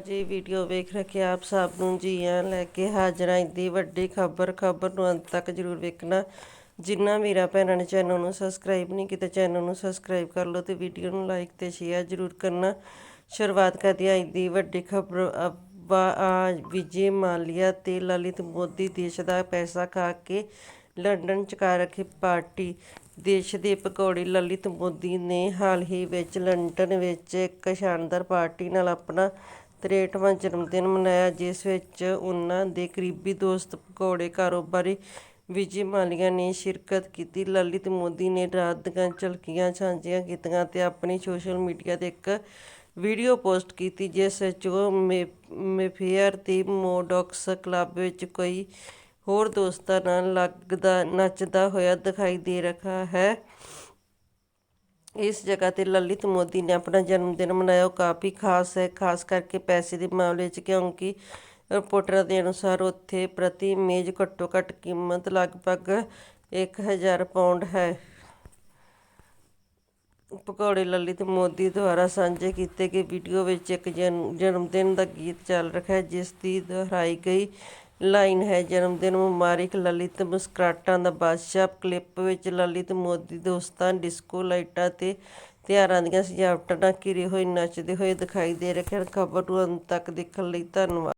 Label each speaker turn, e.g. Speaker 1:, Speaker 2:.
Speaker 1: ਜੀ, ਵੀਡੀਓ ਵੇਖ ਰੱਖੇ ਆਪ ਸਭ ਨੂੰ ਜੀ ਆ ਲੈ ਕੇ ਹਾਜ਼ਰ। ਆਂ ਦੀ ਵੱਡੀ ਖਬਰ ਖਬਰ ਨੂੰ ਅੰਤ ਤੱਕ ਜਰੂਰ ਵੇਖਣਾ। ਜਿੰਨਾ ਵੀਰਾਂ ਭੈਣਾਂ ਨੇ ਚੈਨਲ ਨੂੰ ਸਬਸਕ੍ਰਾਈਬ ਨਹੀਂ ਕੀਤਾ, ਚੈਨਲ ਨੂੰ ਸਬਸਕ੍ਰਾਈਬ ਕਰ ਲਓ ਤੇ ਵੀਡੀਓ ਨੂੰ ਲਾਈਕ ਤੇ ਸ਼ੇਅਰ ਜਰੂਰ ਕਰਨਾ। ਸ਼ੁਰੂਆਤ ਕਰਦੀ ਆਂ ਦੀ ਵੱਡੀ ਖਬਰ। ਵਿਜੇ ਮਾਲੀਆ ਤੇ ਲਲਿਤ ਮੋਦੀ ਦੇਸ਼ ਦਾ ਪੈਸਾ ਖਾ ਕੇ ਲੰਡਨ ਚ ਕਰ ਰੱਖੀ ਪਾਰਟੀ। ਦੇਸ਼ ਦੇ ਪਕੌੜੀ ਲਲਿਤ ਮੋਦੀ ਨੇ ਹਾਲ ਹੀ ਵਿੱਚ ਲੰਡਨ ਵਿੱਚ ਇੱਕ ਸ਼ਾਨਦਾਰ ਪਾਰਟੀ ਨਾਲ ਆਪਣਾ 63ਵਾਂ ਜਨਮ ਦਿਨ ਮਨਾਇਆ, ਜਿਸ ਵਿੱਚ ਉਹਨਾਂ ਦੇ ਕਰੀਬੀ ਦੋਸਤ, ਪਕੌੜੇ ਕਾਰੋਬਾਰੀ ਵਿਜੇ ਮਾਲੀਆ ਨੇ ਸ਼ਿਰਕਤ ਕੀਤੀ। ਲਲਿਤ ਮੋਦੀ ਨੇ ਰਾਤ ਦੀਆਂ ਝਲਕੀਆਂ ਸਾਂਝੀਆਂ ਕੀਤੀਆਂ ਅਤੇ ਆਪਣੀ ਸੋਸ਼ਲ ਮੀਡੀਆ ਤੇ ਇੱਕ ਵੀਡੀਓ ਪੋਸਟ ਕੀਤੀ, ਜਿਸ ਵਿੱਚ ਉਹ ਮੇ, ਮੇਫੇਅਰ ਦੀ ਮੋਡੌਕਸ ਕਲੱਬ ਵਿੱਚ ਕੋਈ ਹੋਰ ਦੋਸਤਾਂ ਨਾਲ ਲੱਗਦਾ, ਨੱਚਦਾ ਹੋਇਆ ਦਿਖਾਈ ਦੇ ਰਿਹਾ ਹੈ। ਇਸ ਜਗ੍ਹਾ ਤੇ ਲਲਿਤ ਮੋਦੀ ਨੇ ਆਪਣਾ ਜਨਮ ਦਿਨ ਮਨਾਇਆ। ਉਹ ਕਾਫੀ ਖਾਸ ਹੈ, ਖਾਸ ਕਰਕੇ ਪੈਸੇ ਦੇ ਮਾਮਲੇ 'ਚ, ਕਿਉਂਕਿ ਰਿਪੋਰਟਰਾਂ ਦੇ ਅਨੁਸਾਰ ਉੱਥੇ ਪ੍ਰਤੀ ਮੇਜ਼ ਘੱਟੋ ਘੱਟ ਕੀਮਤ ਲਗਭਗ 1000 ਪਾਉਂਡ ਹੈ। ਪਕੌੜੇ ਲਲਿਤ ਮੋਦੀ ਦੁਆਰਾ ਸਾਂਝੇ ਕੀਤੇ ਗਏ ਵੀਡੀਓ ਵਿੱਚ ਇੱਕ ਜਨਮ ਦਿਨ ਦਾ ਗੀਤ ਚੱਲ ਰਿਹਾ ਹੈ, ਜਿਸ ਦੀ ਦੁਹਰਾਈ ਗਈ ਲਾਈਨ ਹੈ ਜਨਮ ਦਿਨ ਮੁਬਾਰਕ, ਲਲਿਤ ਮੁਸਕਰਾਟਾਂ ਦਾ ਬਾਦਸ਼ਾਹ। ਕਲਿੱਪ ਵਿੱਚ ਲਲਿਤ ਮੋਦੀ ਦੋਸਤਾਂ, ਡਿਸਕੋ ਲਾਈਟਾਂ ਤੇ ਤਿਉਹਾਰਾਂ ਦੀਆਂ ਸਜਾਵਟਾਂ ਨਾਲ ਘਿਰੇ ਹੋਏ, ਨੱਚਦੇ ਹੋਏ ਦਿਖਾਈ ਦੇ ਰਹੇ ਹਨ। ਖਬਰ ਨੂੰ ਅੰਤ ਤੱਕ ਦੇਖਣ ਲਈ ਧੰਨਵਾਦ।